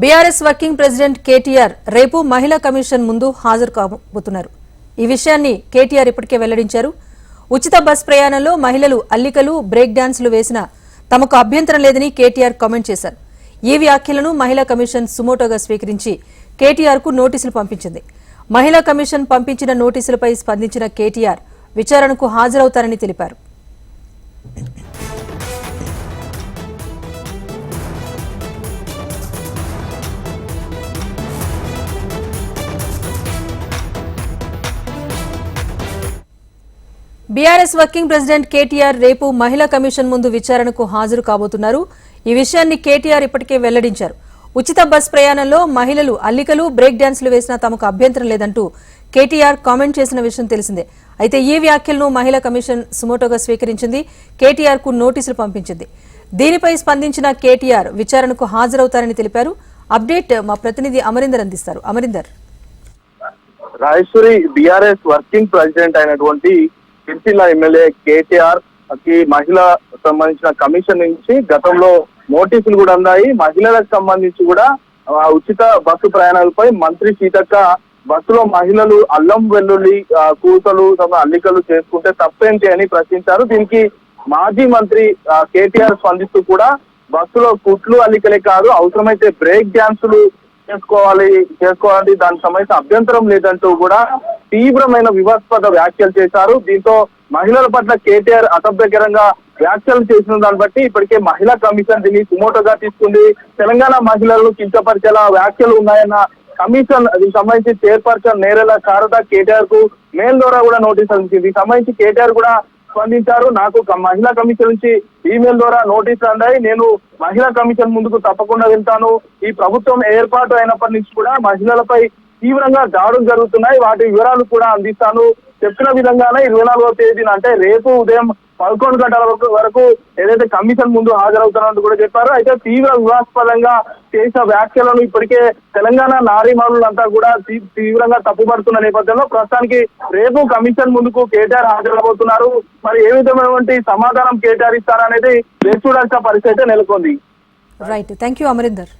BRS working president KTR రేపు మహిళా commission ముందు హాజరు కాబోతున్నారు. ఈ విషయాన్ని కేటీఆర్ ఇప్పటికే వెల్లడించారు. ఉచిత బస్ ప్రయాణంలో మహిళలు అల్లికలు బ్రేక్ డాన్సులు వేసిన తమకు అభ్యంతరం లేదని కేటీఆర్ కామెంట్ చేశారు. ఈ వ్యాఖ్యలను మహిళా కమిషన్ సుమోటోగా స్వీకరించి కేటీఆర్కు నోటీసులు పంపించింది. మహిళా కమిషన్ పంపించిన నోటీసులపై స్పందించిన కేటీఆర్ విచారణకు హాజరవుతారని తెలిపారు. బీఆర్ఎస్ వర్కింగ్ ప్రెసిడెంట్ కేటీఆర్ రేపు మహిళా కమిషన్ ముందు విచారణకు హాజరు కాబోతున్నారు. ఈ విషయాన్ని కేటీఆర్ ఇప్పటికే వెల్లడించారు. ఉచిత బస్ ప్రయాణంలో మహిళలు అల్లికలు బ్రేక్ డ్యాన్స్లు వేసినా తమకు అభ్యంతరం లేదంటూ కేటీఆర్ కామెంట్ చేసిన విషయం తెలిసిందే. అయితే ఈ వ్యాఖ్యలను మహిళా కమిషన్ సుమోటోగా స్వీకరించింది కేటీఆర్కు నోటీసులు పంపించింది. దీనిపై స్పందించిన కేటీఆర్ విచారణకు హాజరవుతారని తెలిపారు. అప్డేట్ మా ప్రతినిధి అమరీందర్ అందిస్తారు. Amarinder. Rajeshwari BRS working president అయినటువంటి సిరిసిల్ల ఎమ్మెల్యే కేటీఆర్కి మహిళ సంబంధించిన కమిషన్ నుంచి గతంలో నోటీసులు కూడా అందాయి. మహిళలకు సంబంధించి కూడా ఉచిత బస్సు ప్రయాణాలపై మంత్రి సీతక్క బస్సులో మహిళలు అల్లం వెల్లుల్లి కూతలు తమ అల్లికలు చేసుకుంటే తప్పేంటి అని ప్రశ్నించారు. దీనికి మాజీ మంత్రి కేటీఆర్ స్పందిస్తూ కూడా బస్సులో కుట్లు అల్లికలే కాదు అవసరమైతే బ్రేక్ డ్యాన్సులు చేసుకోవాలి చేసుకోవాలి దానికి సంబంధించిన అభ్యంతరం లేదంటూ కూడా తీవ్రమైన వివాదాస్పద వ్యాఖ్యలు చేశారు. దీంతో మహిళల పట్ల కేటీఆర్ అసభ్యకరంగా వ్యాఖ్యలు చేసిన దాన్ని బట్టి ఇప్పటికే మహిళా కమిషన్ దీన్ని సుమోటోగా తీసుకుంది. తెలంగాణ మహిళలను కించపరిచేలా వ్యాఖ్యలు ఉన్నాయన్న కమిషన్ దీనికి సంబంధించి చైర్పర్సన్ నేరేల శారద కేటీఆర్కు మెయిల్ ద్వారా కూడా నోటీస్ అందించింది. దీనికి సంబంధించి కేటీఆర్ కూడా స్పందించారు. నాకు ఒక మహిళా కమిషన్ నుంచి ఈమెయిల్ ద్వారా నోటీసులు అందాయి. నేను మహిళా కమిషన్ ముందుకు తప్పకుండా వెళ్తాను. ఈ ప్రభుత్వం ఏర్పాటు అయినప్పటి నుంచి కూడా మహిళలపై తీవ్రంగా దాడులు జరుగుతున్నాయి. వాటి వివరాలు కూడా అందిస్తాను. చెప్పిన విధంగానే ఇరవై నాలుగో తేదీన అంటే రేపు ఉదయం పదకొండు గంటల వరకు వరకు ఏదైతే కమిషన్ ముందు హాజరవుతానంటూ కూడా చెప్పారు. అయితే తీవ్ర వివాదాస్పదంగా చేసిన వ్యాఖ్యలను ఇప్పటికే తెలంగాణ నారీమణులంతా కూడా తీవ్రంగా తప్పుపడుతున్న నేపథ్యంలో ప్రస్తుతానికి రేపు కమిషన్ ముందుకు కేటీఆర్ హాజరవబోతున్నారు. మరి ఏ విధమైనటువంటి సమాధానం కేటీఆర్ ఇస్తారనేది వేచి చూడాల్సిన పరిస్థితి అయితే నెలకొంది. Right thank you Amarinder